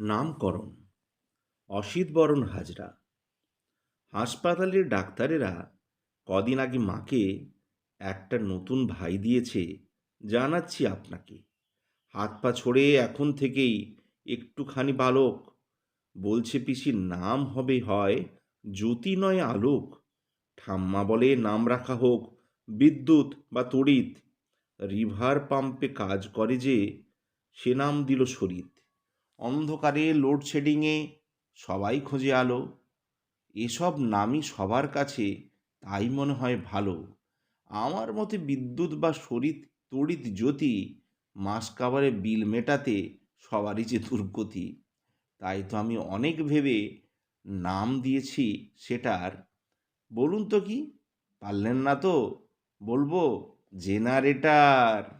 নামকরণ। অসিত বরণ হাজরা। হাসপাতালের ডাক্তারেরা কদিন আগে মাকে একটা নতুন ভাই দিয়েছে, জানাচ্ছি আপনাকে। হাত পা ছড়ে এখন থেকেই একটুখানি বালক। বলছে পিসির নাম হবে হয় জ্যোতি নয় আলোক। ঠাম্মা বলে নাম রাখা হোক, বিদ্যুৎ বা তড়িৎ। রিভার পাম্পে কাজ করে যে, সে নাম দিল শরীর অন্ধকারে লোডশেডিংয়ে সবাই খোঁজে আলো। এসব নামই সবার কাছে তাই মনে হয় ভালো। আমার মতে বিদ্যুৎ বা শরীর তড়িৎ জ্যোতি মাস কাবারে বিল মেটাতে সবারই যে দুর্গতি, তাই তো আমি অনেক ভেবে নাম দিয়েছি সেটার। বলুন তো কি? পারলেন না তো? বলব জেনারেটার।